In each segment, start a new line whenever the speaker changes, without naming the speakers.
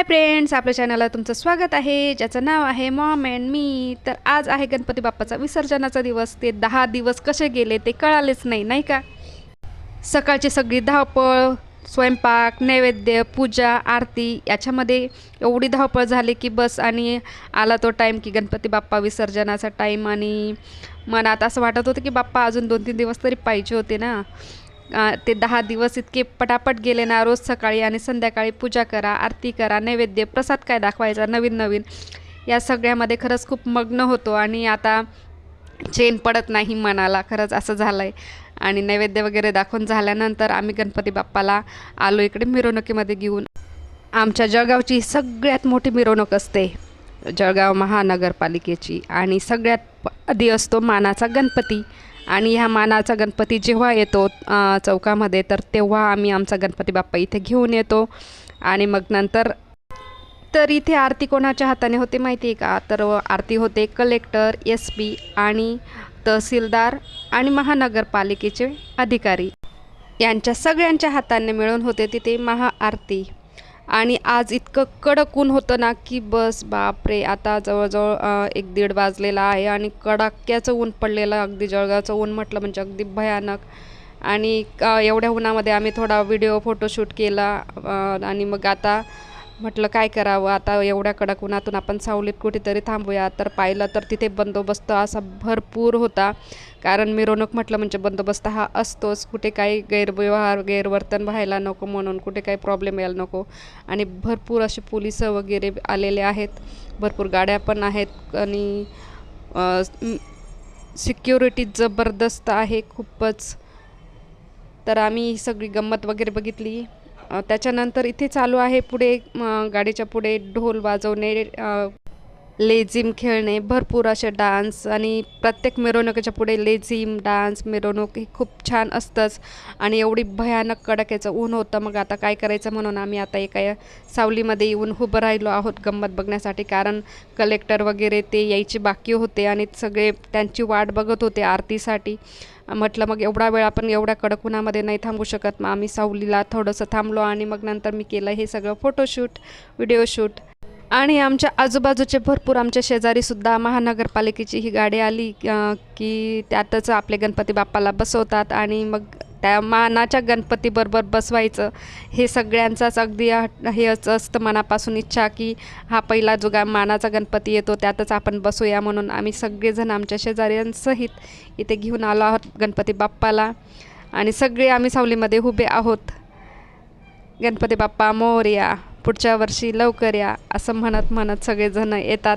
Hi friends आपल्या चॅनलला तुमचं स्वागत आहे. ज्याचं नाव आहे मॉम अँड मी. तर आज आहे गणपती बाप्पाचा विसर्जनाचा दिवस. ते दहा दिवस कसे गेले ते कळालेच नाही नाही का? सकाळची सगळी धावपळ स्वयंपाक नैवेद्य पूजा आरती याच्यामध्ये एवढी धावपळ झाली की बस आणि आला तो टाईम की गणपती बाप्पा विसर्जनाचा टाईम आणि मनात असं वाटत होतं की बाप्पा अजून दोन तीन दिवस तरी पाहिजे होते ना. ते दहा दिवस इतके पटापट गेले ना रोज सकाळी आणि संध्याकाळी पूजा करा आरती करा नैवेद्य प्रसाद काय दाखवायचा नवीन नवीन. या सगळ्यामध्ये खरंच खूप मग्न होतो आणि आता चेन पडत नाही मनाला खरंच असं झालं आहे आणि नैवेद्य वगैरे दाखवून झाल्यानंतर आम्ही गणपती बाप्पाला आलो इकडे मिरवणुकीमध्ये घेऊन. आमच्या जळगावची सगळ्यात मोठी मिरवणूक असते जळगाव महानगरपालिकेची आणि सगळ्यात आधी असतो मानाचा गणपती. आणि ह्या मानाचा गणपती जेव्हा येतो चौकामध्ये तर तेव्हा आम्ही आमचा गणपती बाप्पा इथे घेऊन येतो. आणि मग नंतर तर इथे आरती कोणाच्या हाताने होते माहिती आहे का? तर आरती होते कलेक्टर एस पी आणि तहसीलदार आणि महानगरपालिकेचे अधिकारी. यांच्या सगळ्यांच्या हाताने मिळून होते तिथे महाआरती. आणि आज इतकं कडक ऊन होतं ना की बस बापरे आता जवळजवळ एक दीड वाजलेला आहे आणि कडाक्याचं ऊन पडलेलं अगदी जळगावचं ऊन म्हटलं म्हणजे अगदी भयानक. आणि एवढ्या उन्हामध्ये आम्ही थोडा व्हिडिओ फोटोशूट केला आणि मग आता म्हटलं काय करावं? आता एवढ्या कडक उन्हातून आपण सावलीत कुठेतरी थांबूया. तर पाहिलं तर तिथे बंदोबस्त असा भरपूर होता. कारण मिरवणूक म्हटलं म्हणजे बंदोबस्त हा असतोच. कुठे काही गैरव्यवहार गैरवर्तन व्हायला नको म्हणून. कुठे काही प्रॉब्लेम यायला नको. आणि भरपूर असे पोलीस वगैरे आलेले आहेत. भरपूर गाड्या पण आहेत. आणि सिक्युरिटी जबरदस्त आहे खूपच. तर आम्ही ही सगळी गंमत वगैरे बघितली. त्याच्यानंतर इथे चालू आहे पुढे गाडीच्या पुढे ढोल वाजवणे लेझिम खेळणे भरपूर असे डान्स आणि प्रत्येक मिरवणुकीच्या पुढे लेझिम डान्स मिरवणूक ही खूप छान असतंच. आणि एवढी भयानक कडकेचं ऊन होतं मग आता काय करायचं म्हणून आम्ही आता एका सावलीमध्ये येऊन उभं राहिलो आहोत गंमत बघण्यासाठी. कारण कलेक्टर वगैरे ते यायचे बाकी होते आणि सगळे त्यांची वाट बघत होते आरतीसाठी. म्हटलं मग एवढा वेळ आपण एवढ्या कडक उन्हामध्ये नाही थांबू शकत. मग आम्ही सावलीला थोडंसं थांबलो आणि मग नंतर मी केलं हे सगळं फोटोशूट व्हिडिओ शूट आणि आमच्या आजूबाजूचे भरपूर आमच्या शेजारीसुद्धा महानगरपालिकेची ही गाडी आली की त्यातच आपले गणपती बाप्पाला बसवतात आणि मग त्या मानाच्या गणपतीबरोबर बसवायचं. हे सगळ्यांचाच अगदी हे हेच असतं मनापासून इच्छा की हा पहिला जो गा मानाचा गणपती येतो त्यातच आपण बसूया म्हणून आम्ही सगळेजण आमच्या शेजाऱ्यांसहित इथे घेऊन आलो आहोत गणपती बाप्पाला. आणि सगळे आम्ही सावलीमध्ये उभे आहोत. गणपती बाप्पा मोर्या. पुढच्या वर्षी लवकर या असं म्हणत म्हणत सगळेजण येतात.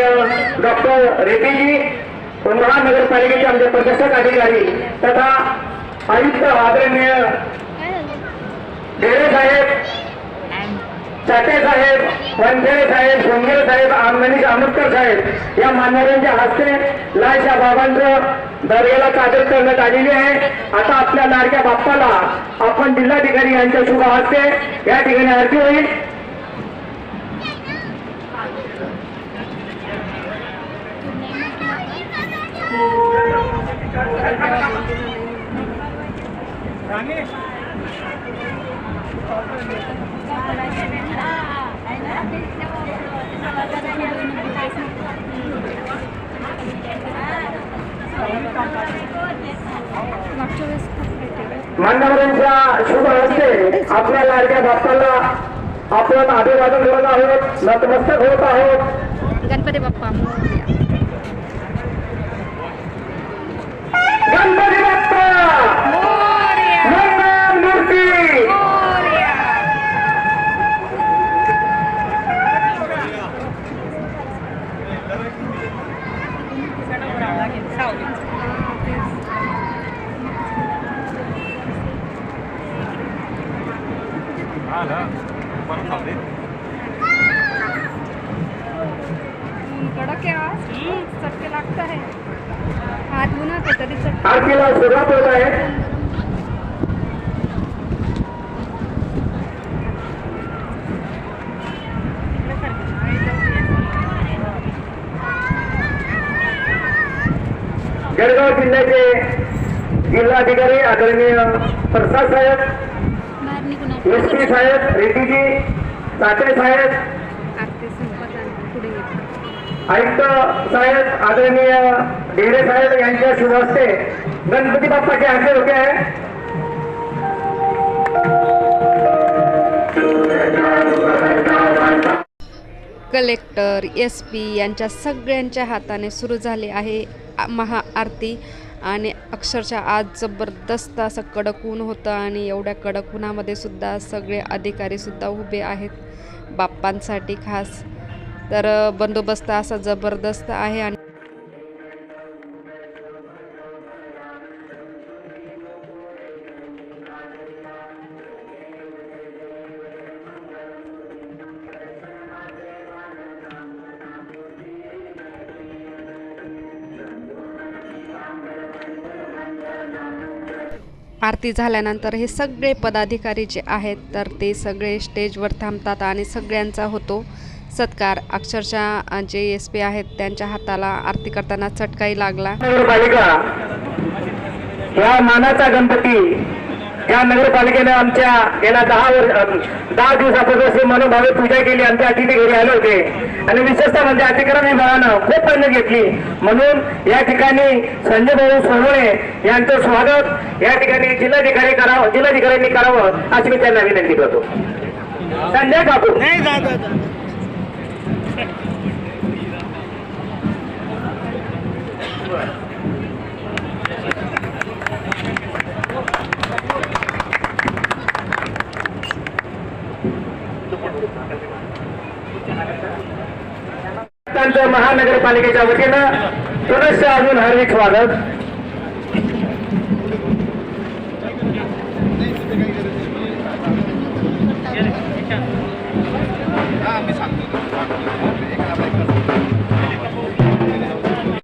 रेड्डीजी व महानगरपालिकेचे आमचे प्रशासक अधिकारी तथा आयुक्त आदरणीय ढेरे साहेब चाटे साहेब वनखेडे साहेब सोनगेरे साहेब आमदानी आंबेडकर साहेब या मान्यवरांच्या हस्ते लालशा बाबांचं दर्याला चादर करण्यात आलेली आहे. आता आपल्या लाडक्या बाप्पाला आपण जिल्हाधिकारी यांच्या शुभ हस्ते या ठिकाणी आरती होईल. मान्यवरांच्या शुभ हस्ते आपल्या लाडक्या बाप्पाला आपण अभिवादन करत आहोत नतमस्तक होत आहोत.
गणपती बाप्पा. कडक आहे आज चटके लागत आहे हात गुन्हा तरी चटके
आरतीला सुरुवात होत आहे जळगाव जिल्ह्याचे जिल्हाधिकारी आदरणीय प्रसाद साहेब एस पी साहेब रेड्डीजी साठे साहेब आयुक्त साहेब आदरणीय ढेरे साहेब यांच्या शुभ हस्ते गणपती बाप्पाचे हस्ते होते आहे.
कलेक्टर एस पी यांच्या सगळ्यांच्या हाताने सुरू झाले आहे. महाआरती आणि अक्षरशः आज जबरदस्त असं कडक ऊन होतं आणि एवढ्या कडक उन्हामध्ये सुद्धा सगळे अधिकारीसुद्धा उभे आहेत बाप्पांसाठी खास. तर बंदोबस्त असा जबरदस्त आहे आणि आरती झाल्यानंतर हे सगळे पदाधिकारी जे आहेत तर ते सगळे स्टेजवर थांबतात आणि सगळ्यांचा होतो सत्कार. अक्षरशः जे एस पी आहेत त्यांच्या हाताला आरती करताना चटकाही लागला.
नगरपालिका या मानाचा गणपती या नगरपालिकेनं आमच्या गेल्या दहा वर्ष दहा दिवसापासून अशी मनोभावे पूजा केली आमच्या अतिथी घरी आले होते. आणि विशेषतः म्हणजे अतिक्रम विभागानं खूप मेहनत घेतली. म्हणून या ठिकाणी संजय भाऊ सोहळे यांचं स्वागत या ठिकाणी जिल्हाधिकारी करावं जिल्हाधिकाऱ्यांनी करावं अशी मी त्यांना विनंती करतो. संजय काकू नाही महानगरपालिकेच्या वतीनं सदस्य अजून हार्दिक स्वागत.